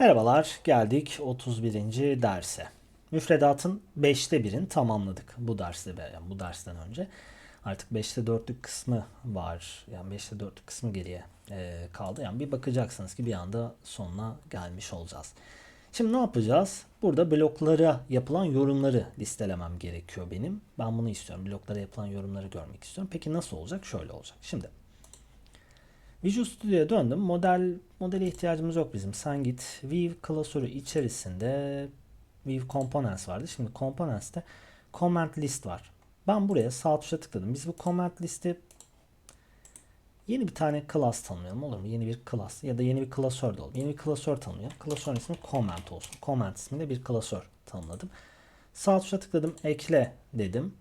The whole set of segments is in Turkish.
Merhabalar, geldik 31. derse. Müfredatın 5'te 1'ini tamamladık bu derste yani bu dersten önce. Artık 5'te 4'lük kısmı var. Yani 5'te 4'lük kısmı geriye e, kaldı. Yani bir bakacaksınız ki bir anda sonuna gelmiş olacağız. Şimdi ne yapacağız? Burada bloklara yapılan yorumları listelemem gerekiyor benim. Ben bunu istiyorum. Bloklara yapılan yorumları görmek istiyorum. Peki nasıl olacak? Şöyle olacak. Şimdi Visual Studio'ya döndüm. Model modele ihtiyacımız yok bizim. Sen git View klasörü içerisinde View Components vardı. Şimdi Components'te Comment List var. Ben buraya sağ tuşa tıkladım. Biz bu Comment List'i yeni bir tane class tanımlayalım olur mu? Yeni bir class ya da yeni bir klasör de olur. Yeni bir klasör tanımlayalım. Klasörün ismi Comment olsun. Comment isminde bir klasör tanımladım. Sağ tuşa tıkladım. Ekle dedim.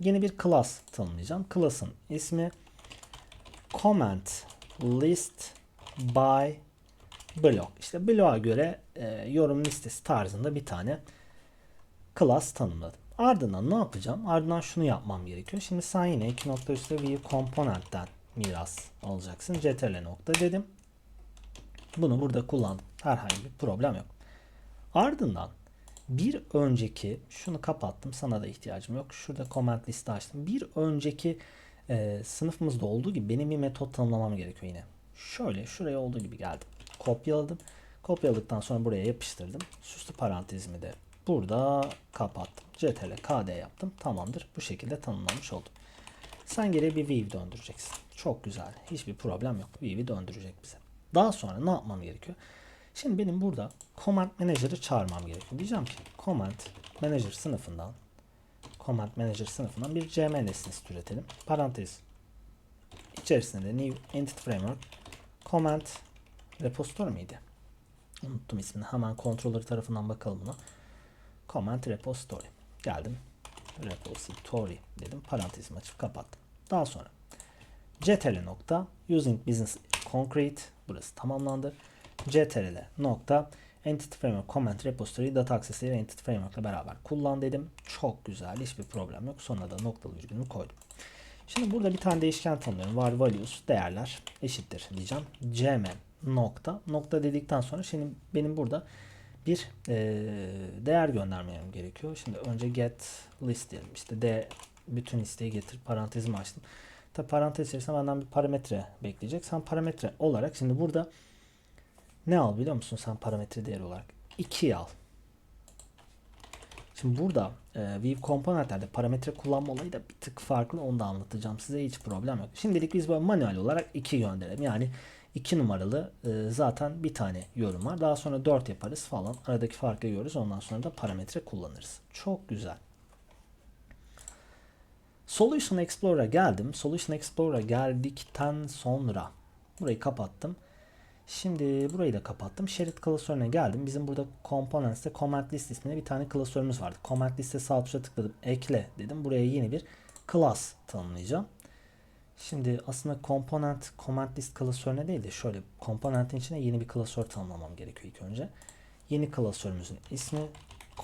Yeni bir class tanımlayacağım. Class'ın ismi comment list by block. İşte bloğa göre e, yorum listesi tarzında bir tane class tanımladım. Ardından ne yapacağım? Ardından şunu yapmam gerekiyor. Şimdi sen yine iki nokta üstte view component'ten miras alacaksın. ctrl nokta dedim. Bunu burada kullandım. Herhangi bir problem yok. Ardından bir önceki şunu kapattım. Sana da ihtiyacım yok. Şurada comment listi açtım. Bir önceki e, sınıfımızda olduğu gibi benim bir metot tanımlamam gerekiyor yine. Şöyle şuraya olduğu gibi geldim. Kopyaladım. Kopyaladıktan sonra buraya yapıştırdım. Süslü parantezimi de burada kapattım. CTRL KD yaptım. Tamamdır. Bu şekilde tanımlanmış oldu. Sen geriye bir view döndüreceksin. Çok güzel. Hiçbir problem yok. View'i döndürecek bize. Daha sonra ne yapmam gerekiyor? Şimdi benim burada Command Manager'ı çağırmam gerekiyor. Diyeceğim ki Command Manager sınıfından Command Manager sınıfından bir CM nesnesi türetelim. Parantez içerisinde de New Entity Framework Command Repository miydi? Unuttum ismini. Hemen controller tarafından bakalım buna. Command Repository. Geldim. Repository dedim. Parantezimi açıp kapattım. Daha sonra ctrl nokta using business concrete burası tamamlandı. ctrl nokta Entity Framework Comment Repository Data Access'leri Entity Framework ile beraber kullan dedim. Çok güzel. Hiçbir problem yok. Sonra da noktalı virgülümü koydum. Şimdi burada bir tane değişken tanımlıyorum. Var values değerler eşittir diyeceğim. cm nokta. Nokta dedikten sonra şimdi benim burada bir e, değer göndermem gerekiyor. Şimdi önce get list diyelim. İşte de bütün listeyi getir parantezimi açtım. Tabi parantez içerisinde benden bir parametre bekleyecek. Sen parametre olarak şimdi burada ne al biliyor musun sen parametre değeri olarak? 2'yi al. Şimdi burada e, View komponentlerde parametre kullanma olayı da bir tık farklı. Onu da anlatacağım size. Hiç problem yok. Şimdilik biz böyle manuel olarak 2 gönderelim. Yani 2 numaralı e, zaten bir tane yorum var. Daha sonra 4 yaparız falan. Aradaki farkı görürüz. Ondan sonra da parametre kullanırız. Çok güzel. Solution Explorer'a geldim. Solution Explorer'a geldikten sonra burayı kapattım. Şimdi burayı da kapattım. Şerit klasörüne geldim. Bizim burada Components'te Comment List isminde bir tane klasörümüz vardı. Comment List'e sağ tuşa tıkladım. Ekle dedim. Buraya yeni bir class tanımlayacağım. Şimdi aslında component comment list klasörüne değil de şöyle komponentin içine yeni bir klasör tanımlamam gerekiyor ilk önce. Yeni klasörümüzün ismi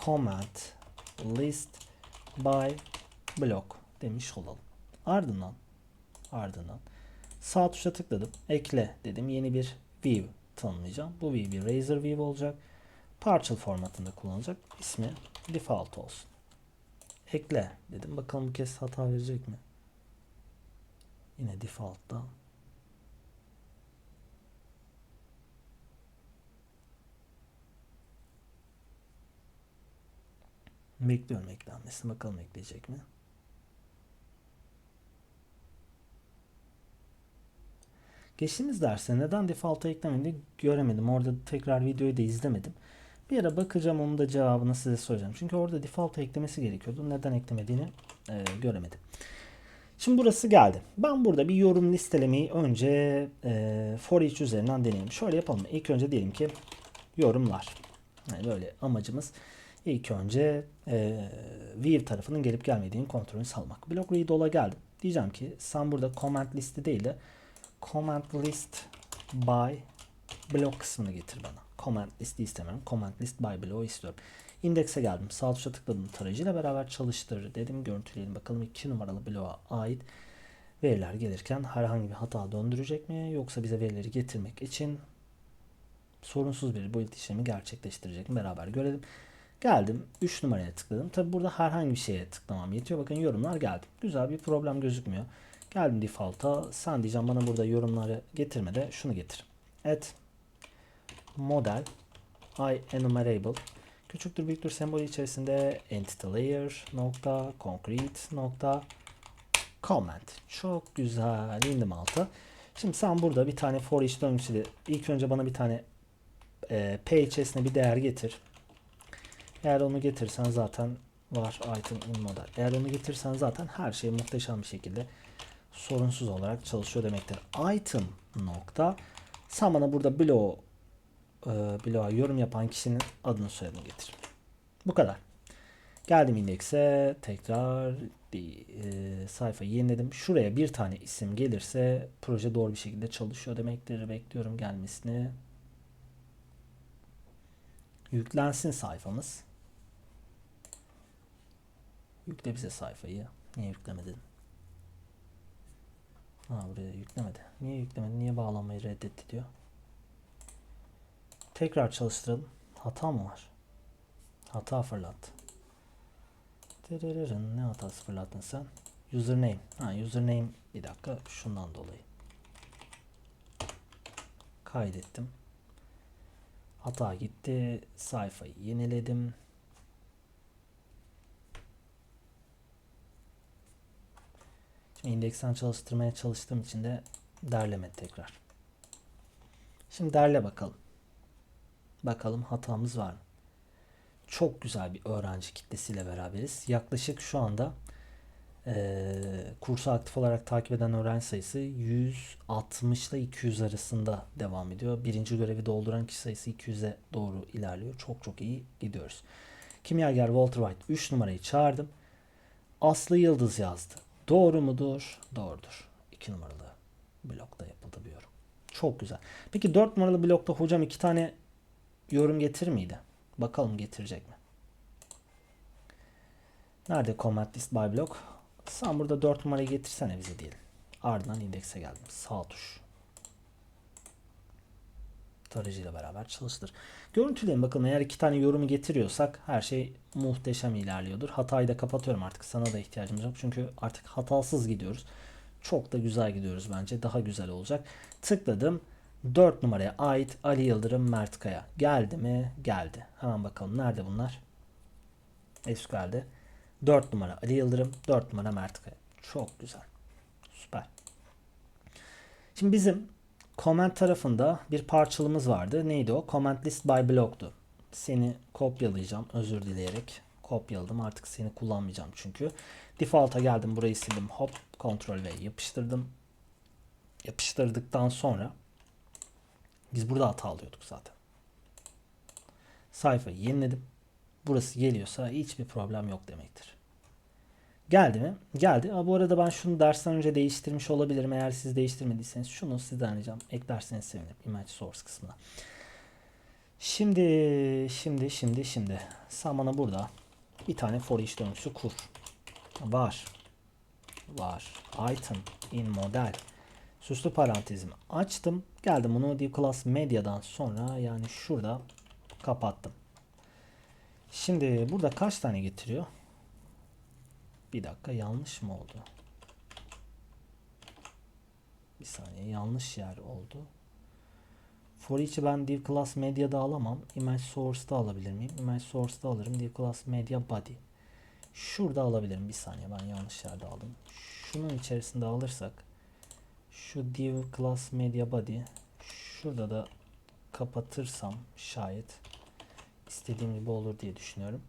comment list by block demiş olalım. Ardından ardından sağ tuşa tıkladım. Ekle dedim. Yeni bir view tanımlayacağım. Bu view bir razor view olacak. Partial formatında kullanılacak. İsmi default olsun. Ekle dedim. Bakalım bu kez hata verecek mi? Yine default'ta. Bekliyorum eklenmesini. Bakalım ekleyecek mi? Geçtiğimiz derste neden default'a eklemedi göremedim. Orada tekrar videoyu da izlemedim. Bir ara bakacağım onun da cevabını size soracağım. Çünkü orada default'a eklemesi gerekiyordu. Neden eklemediğini e, göremedim. Şimdi burası geldi. Ben burada bir yorum listelemeyi önce e, for each üzerinden deneyeyim. Şöyle yapalım. İlk önce diyelim ki yorumlar. Yani böyle amacımız ilk önce e, view tarafının gelip gelmediğini kontrolünü salmak. Block read geldim. Diyeceğim ki sen burada comment listi değil de comment list by block kısmını getir bana. Comment listi istemiyorum. Comment list by block istiyorum. İndekse geldim. Sağ tuşa tıkladım. Tarayıcıyla beraber çalıştır dedim. Görüntüleyelim bakalım 2 numaralı bloğa ait veriler gelirken herhangi bir hata döndürecek mi? Yoksa bize verileri getirmek için sorunsuz bir build işlemi gerçekleştirecek mi beraber görelim. Geldim 3 numaraya tıkladım. Tabi burada herhangi bir şeye tıklamam yetiyor. Bakın yorumlar geldi. Güzel bir problem gözükmüyor. Geldim default'a. Sen diyeceğim bana burada yorumları getirme de şunu getir. Et model i enumerable küçüktür büyüktür sembolü içerisinde entity layer nokta concrete nokta comment. Çok güzel. indim alta. Şimdi sen burada bir tane for each döngüsüyle ilk önce bana bir tane e, p içerisine bir değer getir. Eğer onu getirsen zaten var item in model. Eğer onu getirsen zaten her şey muhteşem bir şekilde sorunsuz olarak çalışıyor demektir. Item nokta sen bana burada bloğu e, bloğa yorum yapan kişinin adını soyadını getir. Bu kadar. Geldim indekse tekrar e, sayfayı yeniledim. Şuraya bir tane isim gelirse proje doğru bir şekilde çalışıyor demektir. Bekliyorum gelmesini. Yüklensin sayfamız. Yükle bize sayfayı. Niye yüklemedin? Ha buraya yüklemedi. Niye yüklemedi? Niye bağlanmayı reddetti diyor. Tekrar çalıştıralım. Hata mı var? Hata fırlattı. Tırırırın. Ne hatası fırlattın sen? Username. Ha username bir dakika şundan dolayı. Kaydettim. Hata gitti. Sayfayı yeniledim. İndeksten çalıştırmaya çalıştığım için de derleme tekrar. Şimdi derle bakalım. Bakalım hatamız var mı? Çok güzel bir öğrenci kitlesiyle beraberiz. Yaklaşık şu anda e, kursu aktif olarak takip eden öğrenci sayısı 160 ile 200 arasında devam ediyor. Birinci görevi dolduran kişi sayısı 200'e doğru ilerliyor. Çok çok iyi gidiyoruz. Kimyager Walter White 3 numarayı çağırdım. Aslı Yıldız yazdı. Doğru mudur? Doğrudur. 2 numaralı blokta yapıldı bir yorum. Çok güzel. Peki 4 numaralı blokta hocam iki tane yorum getir miydi? Bakalım getirecek mi? Nerede comment list by block? Sen burada 4 numarayı getirsene bize diyelim. Ardından indekse geldim. Sağ tuş. Tarayıcıyla beraber çalıştır. Görüntüleyin bakalım eğer iki tane yorumu getiriyorsak her şey muhteşem ilerliyordur. Hatayı da kapatıyorum artık. Sana da ihtiyacımız yok. Çünkü artık hatasız gidiyoruz. Çok da güzel gidiyoruz bence. Daha güzel olacak. Tıkladım. 4 numaraya ait Ali Yıldırım Mert Kaya. Geldi mi? Geldi. Hemen bakalım nerede bunlar? SQL'de. 4 numara Ali Yıldırım, 4 numara Mert Kaya. Çok güzel. Süper. Şimdi bizim comment tarafında bir parçalımız vardı. Neydi o? Comment list by block'tu. Seni kopyalayacağım özür dileyerek. Kopyaladım. Artık seni kullanmayacağım çünkü. Default'a geldim. Burayı sildim. Hop. Ctrl V yapıştırdım. Yapıştırdıktan sonra biz burada hata alıyorduk zaten. Sayfayı yeniledim. Burası geliyorsa hiçbir problem yok demektir. Geldi mi? Geldi. Aa, bu arada ben şunu dersten önce değiştirmiş olabilirim. Eğer siz değiştirmediyseniz şunu sizden ricam eklerseniz sevinirim. Image source kısmına. Şimdi, şimdi, şimdi, şimdi. Sen bana burada bir tane for each döngüsü kur. Var. Var. Item in model. Süslü parantezimi açtım. Geldim bunu div class media'dan sonra yani şurada kapattım. Şimdi burada kaç tane getiriyor? Bir dakika yanlış mı oldu? Bir saniye yanlış yer oldu. For each'i ben div class media'da alamam. Image source'da alabilir miyim? Image source'da alırım. Div class media body. Şurada alabilirim. Bir saniye ben yanlış yerde aldım. Şunun içerisinde alırsak şu div class media body şurada da kapatırsam şayet istediğim gibi olur diye düşünüyorum.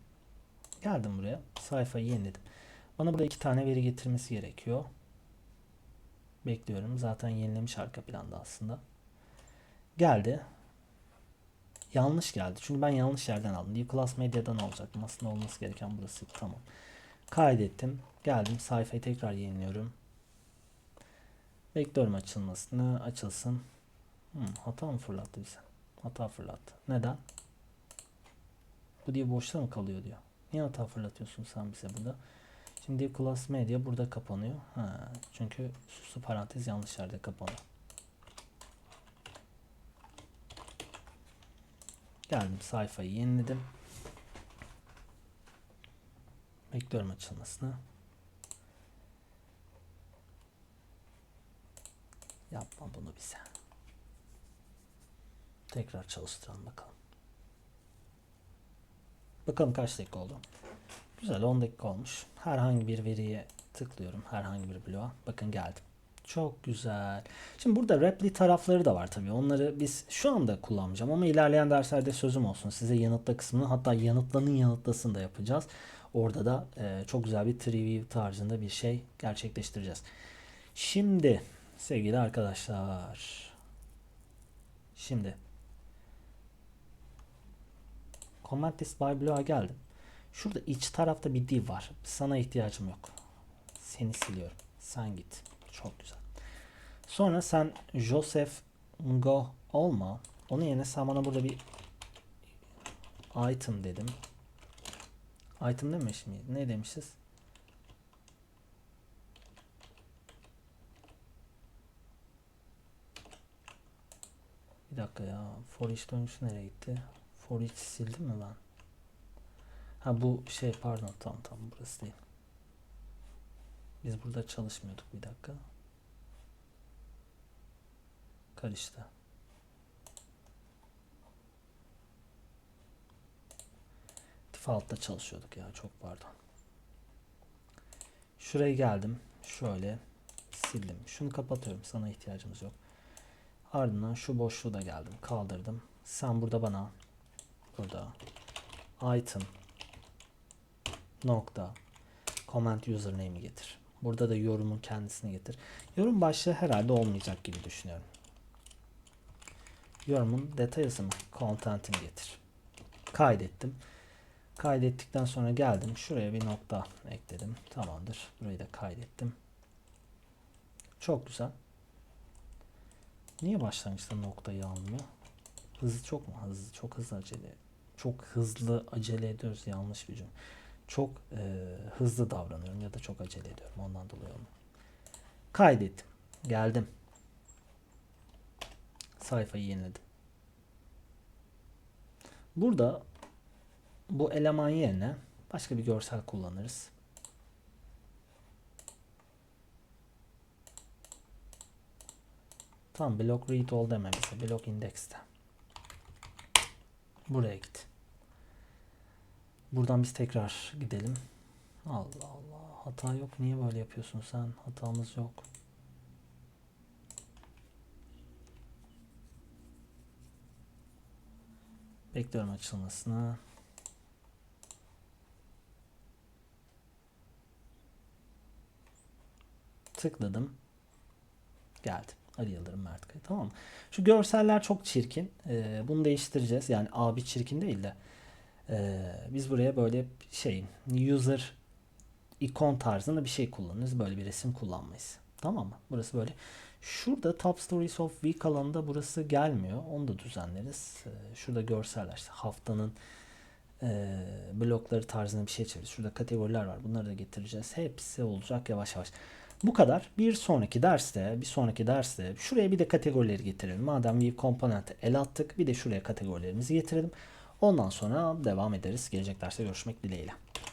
Geldim buraya. Sayfayı yeniledim. Bana burada iki tane veri getirmesi gerekiyor. Bekliyorum. Zaten yenilemiş arka planda aslında. Geldi. Yanlış geldi. Çünkü ben yanlış yerden aldım. Div class media'dan alacaktım. Aslında olması gereken burası. Tamam. Kaydettim. Geldim. Sayfayı tekrar yeniliyorum. Bekliyorum açılmasını. Açılsın. Hmm, hata mı fırlattı bize? Hata fırlattı. Neden? Bu diye boşta mı kalıyor diyor. Niye hata fırlatıyorsun sen bize burada? Şimdi class media burada kapanıyor. Ha, çünkü süslü parantez yanlış yerde kapanıyor. Geldim sayfayı yeniledim. Bekliyorum açılmasını. Yapma bunu bize. Tekrar çalıştıralım bakalım. Bakalım kaç dakika oldu. Güzel 10 dakika olmuş. Herhangi bir veriye tıklıyorum. Herhangi bir bloğa. Bakın geldim. Çok güzel. Şimdi burada repli tarafları da var tabii. Onları biz şu anda kullanmayacağım ama ilerleyen derslerde sözüm olsun. Size yanıtla kısmını hatta yanıtlanın yanıtlasını da yapacağız. Orada da e, çok güzel bir preview tarzında bir şey gerçekleştireceğiz. Şimdi sevgili arkadaşlar. Şimdi Comment list by geldim. Şurada iç tarafta bir div var. Sana ihtiyacım yok. Seni siliyorum. Sen git. Çok güzel. Sonra sen Joseph Ngo olma. Onun yerine sen bana burada bir item dedim. Item demiş mi? Ne demişiz? Bir dakika ya. For each dönüşü nereye gitti? For each sildim mi ben? Ha bu şey pardon tamam tamam burası değil. Biz burada çalışmıyorduk bir dakika. Karıştı. Default'ta çalışıyorduk ya çok pardon. Şuraya geldim. Şöyle sildim. Şunu kapatıyorum. Sana ihtiyacımız yok. Ardından şu boşluğu da geldim. Kaldırdım. Sen burada bana burada item nokta comment username'i getir. Burada da yorumun kendisini getir. Yorum başlığı herhalde olmayacak gibi düşünüyorum. Yorumun detayısı mı? Content'ini getir. Kaydettim. Kaydettikten sonra geldim. Şuraya bir nokta ekledim. Tamamdır. Burayı da kaydettim. Çok güzel. Niye başlangıçta noktayı almıyor? Hızlı çok mu? Hızlı. Çok hızlı acele. Çok hızlı acele ediyoruz. Yanlış bir cümle. Çok e, hızlı davranıyorum ya da çok acele ediyorum. Ondan dolayı olmuyor. Kaydettim. Geldim. Sayfayı yeniledim. Burada bu eleman yerine başka bir görsel kullanırız. Tamam block read all deme bize. Block index'te. Buraya git. Buradan biz tekrar gidelim. Allah Allah. Hata yok. Niye böyle yapıyorsun sen? Hatamız yok. Bekliyorum açılmasını. Tıkladım. Geldi. Ali Yıldırım Mert Kaya. Tamam mı? Şu görseller çok çirkin. Ee, bunu değiştireceğiz. Yani abi çirkin değil de. Ee, biz buraya böyle şey user ikon tarzında bir şey kullanırız. Böyle bir resim kullanmayız. Tamam mı? Burası böyle. Şurada Top Stories of Week alanında burası gelmiyor. Onu da düzenleriz. Ee, şurada görseller haftanın e, blokları tarzında bir şey çeviririz. Şurada kategoriler var. Bunları da getireceğiz. Hepsi olacak yavaş yavaş. Bu kadar. Bir sonraki derste, bir sonraki derste şuraya bir de kategorileri getirelim. Madem View Component'e el attık, bir de şuraya kategorilerimizi getirelim. Ondan sonra devam ederiz. Gelecek derste görüşmek dileğiyle.